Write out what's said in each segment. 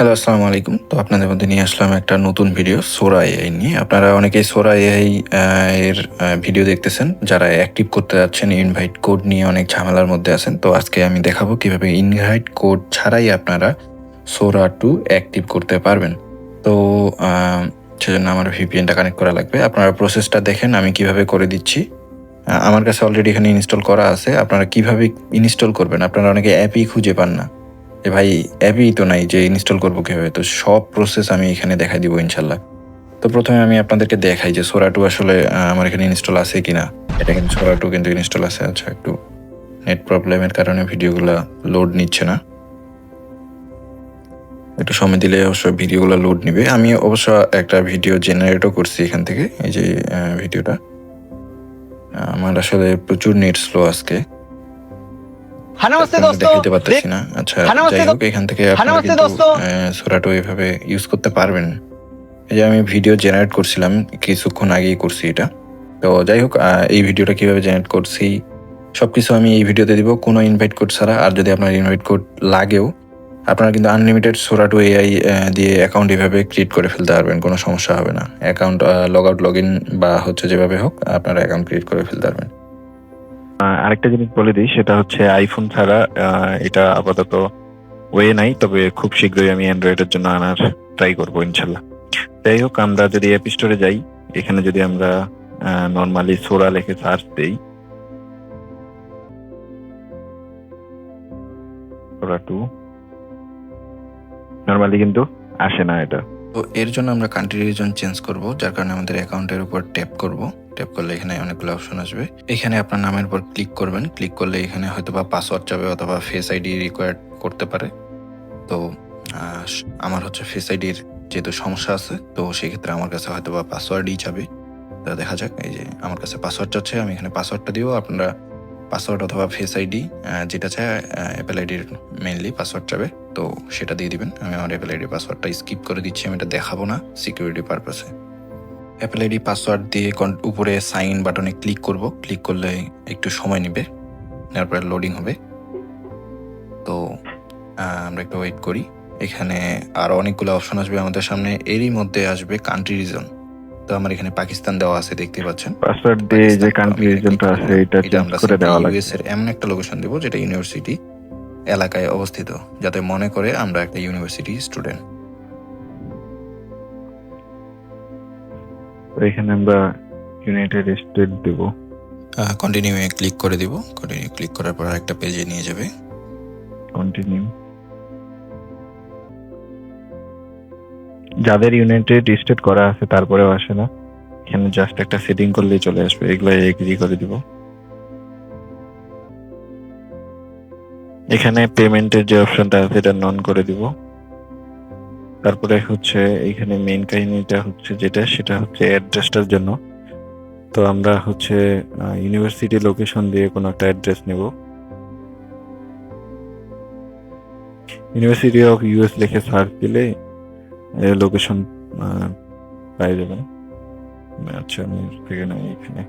Hello আসসালামু আলাইকুম। তো আপনাদের মধ্যে নিয়ে আসলাম একটা নতুন ভিডিও সোরা এআই নিয়ে। আপনারা অনেকেই সোরা এআই এর ভিডিও দেখতেছেন, যারা অ্যাক্টিভ করতে যাচ্ছেন ইনভাইট কোড নিয়ে অনেক ঝামেলার মধ্যে আছেন। তো আজকে আমি দেখাবো কীভাবে ইনভাইট কোড ছাড়াই আপনারা সোরা টু অ্যাক্টিভ করতে পারবেন। তো সেজন্য আমার ভিপিএনটা কানেক্ট করা লাগবে। আপনারা প্রসেসটা দেখেন, আমি কীভাবে করে দিচ্ছি। আমার কাছে অলরেডি এখানে ইনস্টল করা আছে। আপনারা কীভাবে ইনস্টল করবেন? আপনারা অনেকে অ্যাপই খুঁজে পান না। এ ভাই অ্যাপই তো নাই যে ইনস্টল করব কীভাবে? তো সব প্রসেস আমি এখানে দেখাই দিব ইনশাল্লাহ। তো প্রথমে আমি আপনাদেরকে দেখাই যে সোরা টু আসলে আমার এখানে ইনস্টল আছে কি না এটা কিন্তু সোরা টু কিন্তু ইনস্টল আছে। আচ্ছা একটু নেট প্রবলেমের কারণে ভিডিওগুলো লোড নিচ্ছে না। একটু সময় দিলে অবশ্য ভিডিওগুলো লোড নিবে। আমি অবশ্য একটা ভিডিও জেনারেটও করছি এখান থেকে, এই যে ভিডিওটা আমার আসলে প্রচুর নেট স্লো আজকে। হানামাস্তে দোস্ত দেখতে পাচ্ছি না। আচ্ছা যাই হোক এখান থেকে হানামাস্তে দোস্ত। সূরাটো এইভাবে ইউজ করতে পারবেন। এই যে আমি ভিডিও জেনারেট করছিলাম কিছুক্ষণ আগেই করছি এটা। তো যাই হোক এই ভিডিওটা কীভাবে জেনারেট করছি সব কিছু আমি এই ভিডিওতে দিব। কোনো ইনভাইট কোড ছাড়া আর যদি আপনার ইনভাইট কোড লাগেও আপনারা কিন্তু আনলিমিটেড সোরাটো এআই দিয়ে অ্যাকাউন্ট এভাবে ক্রিয়েট করে ফেলতে পারবেন কোনো সমস্যা হবে না। Account log out log in বা হচ্ছে যেভাবে হোক আপনারা অ্যাকাউন্ট ক্রিয়েট করে ফেলতে পারবেন। আরেকটা জিনিস বলে দিই, সেটা হচ্ছে আইফোন ছাড়া এটা আপাতত ওয়ে নাই, তবে খুব শীঘ্রই আমি অ্যান্ড্রয়েডের জন্য আনার ট্রাই করব, ইনশাল্লাহ। যাই হোক, আমরা যদি অ্যাপ স্টোরে যাই, এখানে যদি আমরা নর্মালি সোরা লেখে সার্চ দেই সোরা টু নর্মালি কিন্তু আসে না এটা। তো এর জন্য আমরা কান্ট্রি রিজন চেঞ্জ করব, যার কারণে আমাদের অ্যাকাউন্টের উপর ট্যাপ করব। ট্যাপ করলে এখানে অনেকগুলো অপশন আসবে। এখানে আপনার নামের উপর ক্লিক করবেন। ক্লিক করলে এখানে হয়তো বা পাসওয়ার্ড চাবে অথবা ফেস আইডি রিকোয়ার্ড করতে পারে। তো আমার হচ্ছে ফেস আইডির যেহেতু সমস্যা আছে, তো সেক্ষেত্রে আমার কাছে হয়তো বা পাসওয়ার্ডই যাবে। তা দেখা যাক, এই যে আমার কাছে পাসওয়ার্ড চাচ্ছে আমি এখানে পাসওয়ার্ডটা দিব। আপনারা পাসওয়ার্ড অথবা ফেস আইডি যেটা চায় অ্যাপেল আইডির মেনলি পাসওয়ার্ড চাবে তো সেটা দিয়ে দিবেন। আমি আমার অ্যাপেল আইডি পাসওয়ার্ডটা স্কিপ করে দিচ্ছি, আমি এটা দেখাবো না সিকিউরিটি পারপাসে অ্যাপেল আইডি পাসওয়ার্ড দিয়ে উপরে সাইন বাটনে ক্লিক করব। ক্লিক করলে একটু সময় নেবে। নেওয়ার পরে লোডিং হবে। তো আমরা একটু ওয়েট করি। এখানে আরও অনেকগুলো অপশন আসবে আমাদের সামনে। এরই মধ্যে আসবে কান্ট্রি রিজন তো আমার এখানে পাকিস্তান দেওয়া আছে দেখতে পাচ্ছেন। পাসওয়ার্ড দিয়ে যে কান্ট্রি রিজনটা আছে। এটা চেঞ্জ করে দেওয়া ইউএস লাগবে। এর এমন একটা লোকেশন দেবো যেটা ইউনিভার্সিটি এলাকায় অবস্থিত। যাতে মনে করে আমরা একটা ইউনিভার্সিটি স্টুডেন্ট এখানে আমরা ইউনাইটেড স্টেট দেবো। কন্টিনিউ এ ক্লিক করে দিব। কন্টিনিউ ক্লিক করার পর একটা পেজে নিয়ে যাবে। কন্টিনিউ যাদের ইউনাইটেড স্টেট করা আছে তারপরেও আসে না। এখানে জাস্ট একটা সেটিং করলেই চলে আসবে। এগুলো এগ্রি করে দিব। এখানে পেমেন্টের যে অপশনটা আছে এটা নন করে দিব। তারপরে হচ্ছে এখানে মেইন কাহিনীটা হচ্ছে যেটা, সেটা হচ্ছে অ্যাড্রেসটার জন্য। তো আমরা হচ্ছে ইউনিভার্সিটি লোকেশন দিয়ে কোনো একটা অ্যাড্রেস নেব। ইউনিভার্সিটি অফ ইউএস লিখে সার্চ দিলে লোকেশন পাই যাবেন। আচ্ছা আমি থেকে নাই এখানে।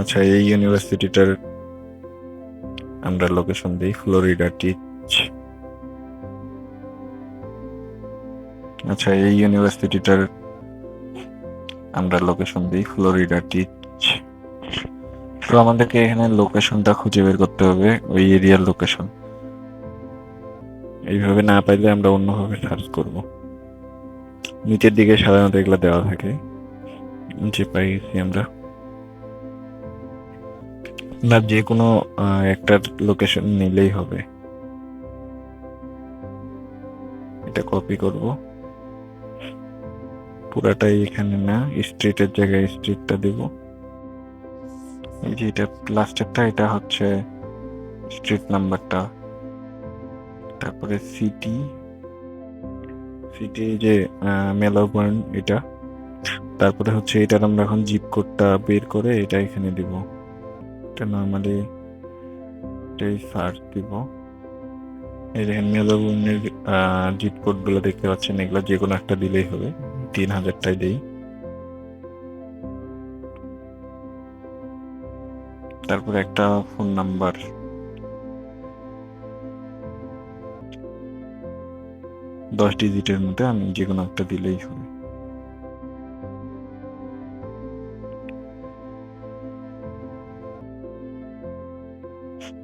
আচ্ছা এই ইউনিভার্সিটিটার আমরা লোকেশন দিই ফ্লোরিডা টিচ আচ্ছা এই ইউনিভার্সিটিটার আমরা লোকেশন দিই ফ্লোরিডা টিচ তো আমাদেরকে এখানে লোকেশনটা খুঁজে বের করতে হবে ওই এরিয়ার লোকেশন এইভাবে না পাইলে আমরা অন্যভাবে সার্চ করব। নিচের দিকে সাধারণত এগুলো দেওয়া থাকে যে পাইছি আমরা। না যে কোনো আহ, একটার লোকেশন নিলেই হবে। এটা কপি করব। পুরাটাই এখানে না স্ট্রিটের জায়গায় স্ট্রিটটা দেব। এই যে এটা লাস্টেরটা এটা হচ্ছে স্ট্রিট নাম্বারটা। তারপরে সিটি সিটি যে মেলাবোর্ন এটা। তারপরে হচ্ছে এটার আমরা এখন জিপ কোডটা বের করে এটা এখানে দিব। এটা নর্মালি এটাই সার্চ দিব। এই দেখেন মেলাবোর্নের জিপ কোডগুলো দেখতে পাচ্ছেন, এগুলো যে কোনো একটা দিলেই হবে। তিন হাজারটাই দেই। তারপরে একটা ফোন নাম্বার দশ ডিজিটের মধ্যে আমি যে কোনো একটা দিলেই হবে।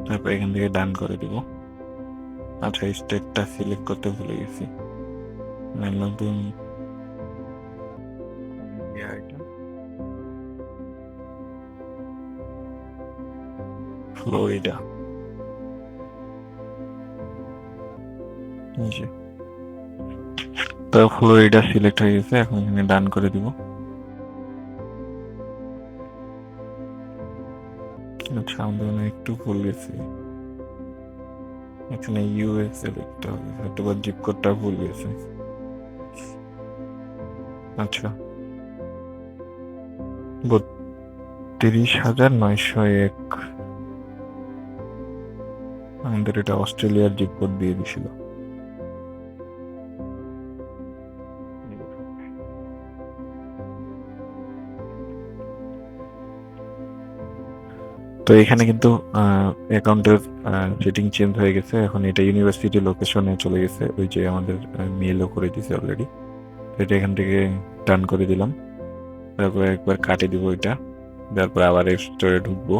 তারপর এখান থেকে ডান করে দিব। আচ্ছা স্টেটটা সিলেক্ট করতে ভুলে গেছি। নতুন এই যে। তো ফ্লোরিডা সিলেক্ট হয়ে গেছে, এখন এখানে ডান করে দিব। আচ্ছা আমাদের মনে একটু ভুল গেছে এখানে ইউএস সিলেক্ট হবে হয়তো বা জিপ কোডটা ভুল গেছে আচ্ছা। বত্রিশ হাজার নয়শো এক। আমাদের এটা অস্ট্রেলিয়ার জিপ কোড দিয়ে দিছিল। তো এখানে কিন্তু অ্যাকাউন্টের সেটিং চেঞ্জ হয়ে গেছে। এখন এটা ইউনিভার্সিটি লোকেশনে চলে গেছে। ওই যে আমাদের মেলও করে দিছে অলরেডি এটা এখান থেকে টার্ন করে দিলাম। তারপরে একবার কাটে দিব এটা। তারপর আবার স্টোরে ঢুকবো।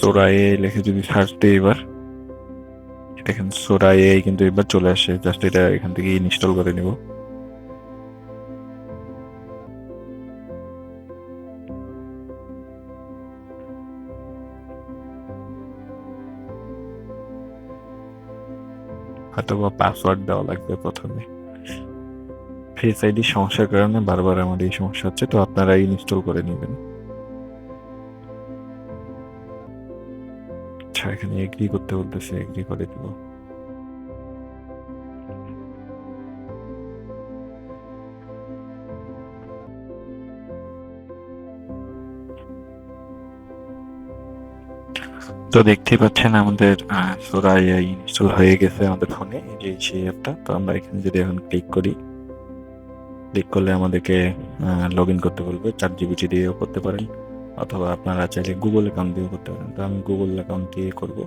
সোরায়ে লিখে যদি সার্চ দিই এবার। দেখেন, সোরায়ে কিন্তু এবার চলে আসে। জাস্ট এটা এখান থেকে ইনস্টল করে নিব। অথবা পাসওয়ার্ড দেওয়া লাগবে প্রথমে। ফেস আইডি সমস্যার কারণে বারবার আমার এই সমস্যা হচ্ছে, তো আপনারা ইনস্টল করে নেবেন। আচ্ছা এখানে এগ্রি করতে বলতেছে এগ্রি করে দিব। তো দেখতেই পাচ্ছেন আমাদের সোরা ইনস্টল হয়ে গেছে আমাদের ফোনে যে সেই অ্যাপটা তো আমরা এখানে যদি এখন ক্লিক করি ক্লিক করলে আমাদেরকে লগ ইন করতে বলবে। চার জিবিটি দিয়েও করতে পারেন। অথবা আপনারা চাইলে গুগল অ্যাকাউন্ট দিয়েও করতে পারেন। তো আমি গুগল অ্যাকাউন্ট দিয়ে করব,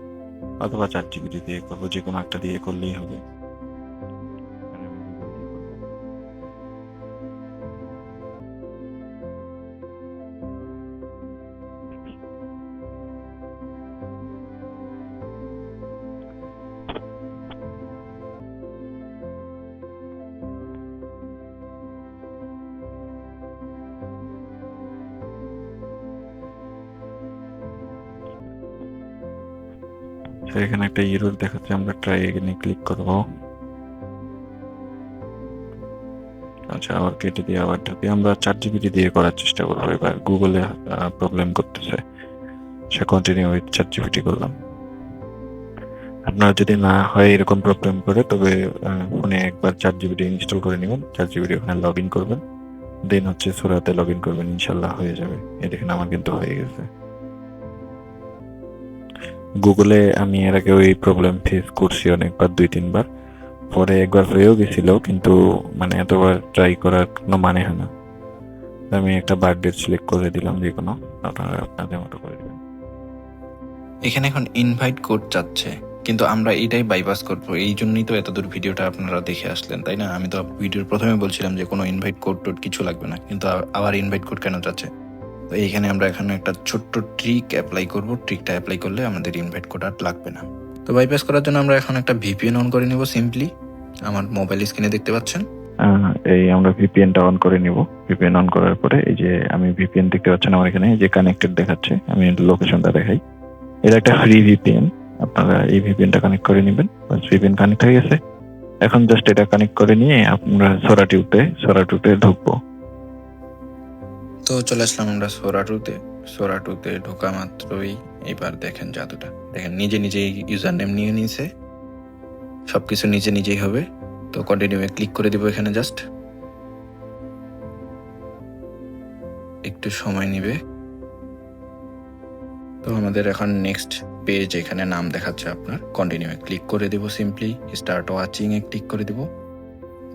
অথবা চার জিবি দিয়ে করব যে কোনো একটা দিয়ে করলেই হবে। এখানে একটা ইরোর দেখাচ্ছে, আমরা ট্রাই এখানে ক্লিক করব। আচ্ছা আবার কেটে দিয়ে আবার ঢুকে। আমরা চার জিবিটি দিয়ে করার চেষ্টা করব, এবার গুগলে প্রবলেম করতেছে। সে কন্টিনিউ উইথ চার জিবিটি করলাম। আপনার যদি না হয় এরকম প্রবলেম করে, তবে ফোনে একবার চার জিবিটি ইনস্টল করে নেবেন। চার জিবিটি ওখানে লগ ইন করবেন। দেন হচ্ছে সুরাতে লগ ইন করবেন, ইনশাল্লাহ হয়ে যাবে। এই দেখেন, আমার কিন্তু হয়ে গেছে। গুগলে আমি এর আগে ওই প্রবলেম ফেস করছি অনেকবার, দুই, তিনবার। পরে একবার হয়েও গেছিল, কিন্তু মানে এতবার ট্রাই করার কোনো মানে হয় না। আমি একটা বার্থডে সিলেক্ট করে দিলাম যে কোনো, আপনারা আপনাদের মতো করে দেবেন। এখানে এখন ইনভাইট কোড চাচ্ছে, কিন্তু আমরা এটাই বাইপাস করব। এই জন্যই তো এতদূর ভিডিওটা আপনারা দেখে আসলেন, তাই না? আমি তো ভিডিওর প্রথমে বলছিলাম যে কোনো ইনভাইট কোড টোড কিছু লাগবে না, কিন্তু আবার ইনভাইট কোড কেন চাচ্ছে? তো এইখানে আমরা এখানে একটা ছোট্ট ট্রিক অ্যাপ্লাই করব। ট্রিকটা অ্যাপ্লাই করলে আমাদের ইনভাইট কোড আর লাগবে না। তো বাইপাস করার জন্য আমরা এখন একটা ভিপিএন অন করে নিব সিম্পলি আমার মোবাইল স্ক্রিনে দেখতে পাচ্ছেন। এই আমরা ভিপিএনটা অন করে নিব। ভিপিএন অন করার পরে এই যে আমি ভিপিএন দেখতে পাচ্ছেন আমার এখানে যে কানেক্টেড দেখাচ্ছে, আমি লোকেশনটা দেখাই। এটা একটা ফ্রি ভিপিএন আপনারা এই ভিপিএনটা কানেক্ট করে নেবেন। ভিপিএন কানেক্ট হয়ে গেছে। এখন জাস্ট এটা কানেক্ট করে নিয়ে আমরা সরাটিউতে সরাটিউতে ঢুকবো। তো চলে আসলাম আমরা সোরাটুতে সোরাটুতে ঢোকা মাত্রই এবার দেখেন জাদুটা। দেখেন, নিজে নিজেই ইউজার নেম নিয়ে নিয়েছে সব কিছু নিজে নিজেই হবে। তো কন্টিনিউয়ে ক্লিক করে দিব এখানে জাস্ট একটু সময় নেবে। তো আমাদের এখন নেক্সট পেজ এখানে নাম দেখাচ্ছে আপনার। কন্টিনিউয়ে ক্লিক করে দিব সিম্পলি স্টার্ট ওয়াচিং এ ক্লিক করে দিব।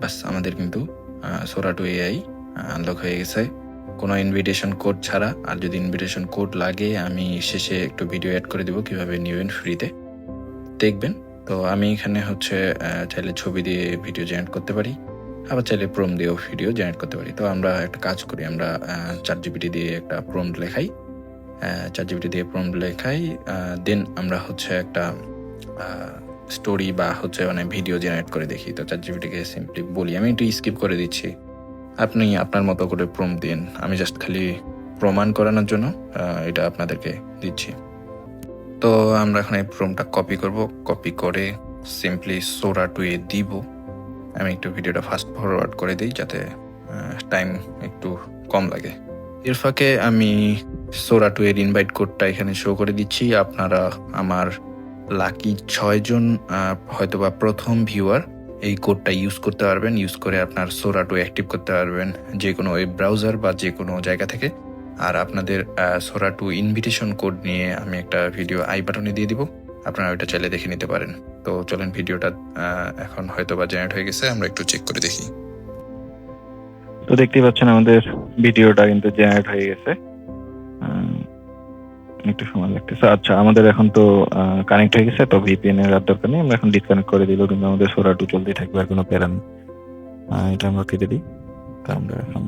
বাস আমাদের কিন্তু সোরাটু এআই আনলক হয়ে গেছে। কোনো ইনভিটেশন কোড ছাড়া। আর যদি ইনভিটেশন কোড লাগে, আমি শেষে একটু ভিডিও অ্যাড করে দেবো কীভাবে নেবেন ফ্রিতে দেখবেন। তো আমি এখানে হচ্ছে চাইলে ছবি দিয়ে ভিডিও জেনারেট করতে পারি। আবার চাইলে প্রম দিয়েও ভিডিও জেনারেট করতে পারি। তো আমরা একটা কাজ করি, আমরা চার জিবিটি দিয়ে একটা প্রম লেখাই। চার জিবিটি দিয়ে প্রম লেখাই দেন আমরা হচ্ছে একটা স্টোরি বা হচ্ছে মানে ভিডিও জেনারেট করে দেখি। তো চার জিবিটিকে সিম্পলি বলি। আমি একটু স্কিপ করে দিচ্ছি। আপনি আপনার মতো করে প্রম দিন। আমি জাস্ট খালি প্রমাণ করানোর জন্য এটা আপনাদেরকে দিচ্ছি। তো আমরা এখন এই প্রমটা কপি করব। কপি করে সিম্পলি সোরা টুয়ে দিব। আমি একটু ভিডিওটা ফাস্ট ফরওয়ার্ড করে দিই যাতে টাইম একটু কম লাগে। এর ফাঁকে আমি সোরা টু এর ইনভাইট কোডটা এখানে শো করে দিচ্ছি। আপনারা, আমার লাকি ছয়জন হয়তোবা প্রথম ভিউয়ার এই কোডটা ইউজ করতে পারবেন। ইউজ করে আপনার সোরা টু অ্যাক্টিভ করতে পারবেন যে কোনো ওয়েব ব্রাউজার বা যে কোনো জায়গা থেকে। আর আপনাদের সোরা টু ইনভিটেশন কোড নিয়ে আমি একটা ভিডিও আই বাটনে দিয়ে দিব। আপনারা ওইটা চাইলে দেখে নিতে পারেন। তো চলেন ভিডিওটা এখন হয়তো বা জেনারেট হয়ে গেছে, আমরা একটু চেক করে দেখি। তো দেখতেই পাচ্ছেন আমাদের ভিডিওটা কিন্তু জেনারেট হয়ে গেছে। একটু সময় লাগতেছে। আচ্ছা আমাদের এখন তো কানেক্ট হয়ে গেছে তো ভিপিএন এর আর দরকার নেই। আমরা এখন ডিসকানেক্ট করে দিলেও কিন্তু আমাদের সোরা টু চলতেই থাকবে, আর কোনো প্যারা নেই। এটা আমরা কেটে দিই। তা আমরা এখন,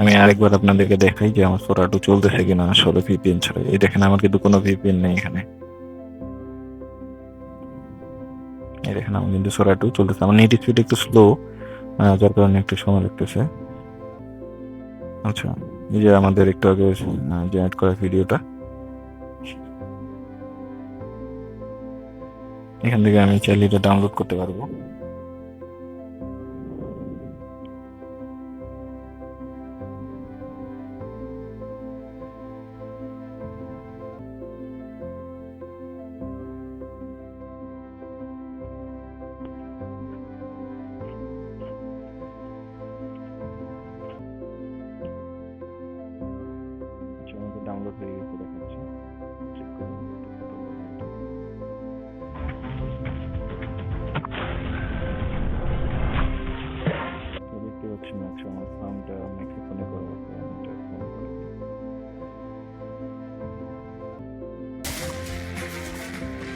আমি আরেকবার আপনাদেরকে দেখাই যে আমার সোরা টু চলতেছে কিনা, আসলে ভিপিএন ছাড়া এই দেখেন, আমার কিন্তু কোনো ভিপিএন নেই এখানে। এই দেখেন, আমার কিন্তু সোরা টু চলতেছে। আমার নেট স্পিড একটু স্লো যার কারণে একটু সময় লাগতেছে। আচ্ছা। এই যে আমাদের একটু আগে জেনারেট করা ভিডিওটা এখান থেকে আমি চাইলে এটা ডাউনলোড করতে পারব।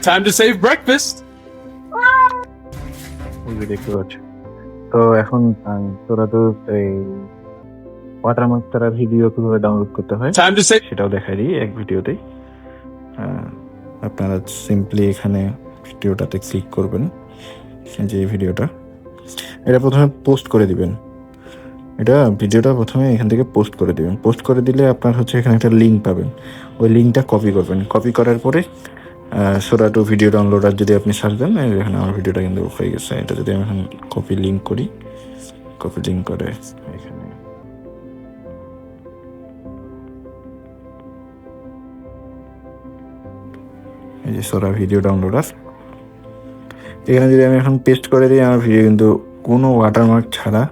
Time to save breakfast. দেখতে পাচ্ছ তো এখন আহ, তোরা তো এই ওয়াটারমার্ক তারা ভিডিও কীভাবে ডাউনলোড করতে হয় Time to save. সেটাও দেখাই দিই এক ভিডিওতেই আহ, আপনারা সিম্পলি এখানে ভিডিওটাতে ক্লিক করবেন এই যে এই ভিডিওটা এটা প্রথমে পোস্ট করে দিবেন। এটা ভিডিওটা প্রথমে এখান থেকে পোস্ট করে দিবেন। পোস্ট করে দিলে আপনার হচ্ছে এখানে একটা লিঙ্ক পাবেন। ওই লিঙ্কটা কপি করবেন। কপি করার পরে সোরা টু ভিডিও ডাউনলোডার যদি আপনি সার্চ দেন এখানে আমার ভিডিওটা কিন্তু হয়ে গেছে। এটা যদি আমি এখন কপি লিঙ্ক করি কপি লিঙ্ক করে এখানে। এই যে সোরা ভিডিও ডাউনলোডার এখানে যদি আমি এখন পেস্ট করে দিই, আমার ভিডিও কিন্তু কোনো ওয়াটারমার্ক ছাড়া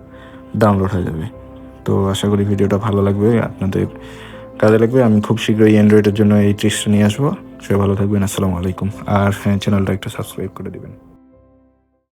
ডাউনলোড হয়ে যাবে। তো আশা করি ভিডিওটা ভালো লাগবে, আপনাদের কাজে লাগবে। আমি খুব শীঘ্রই অ্যান্ড্রয়েডের জন্য এই ট্রিক্সটা নিয়ে আসব। সবাই ভালো থাকবেন আসসালামু আলাইকুম। আর চ্যানেলটা একটু সাবস্ক্রাইব করে দিবেন।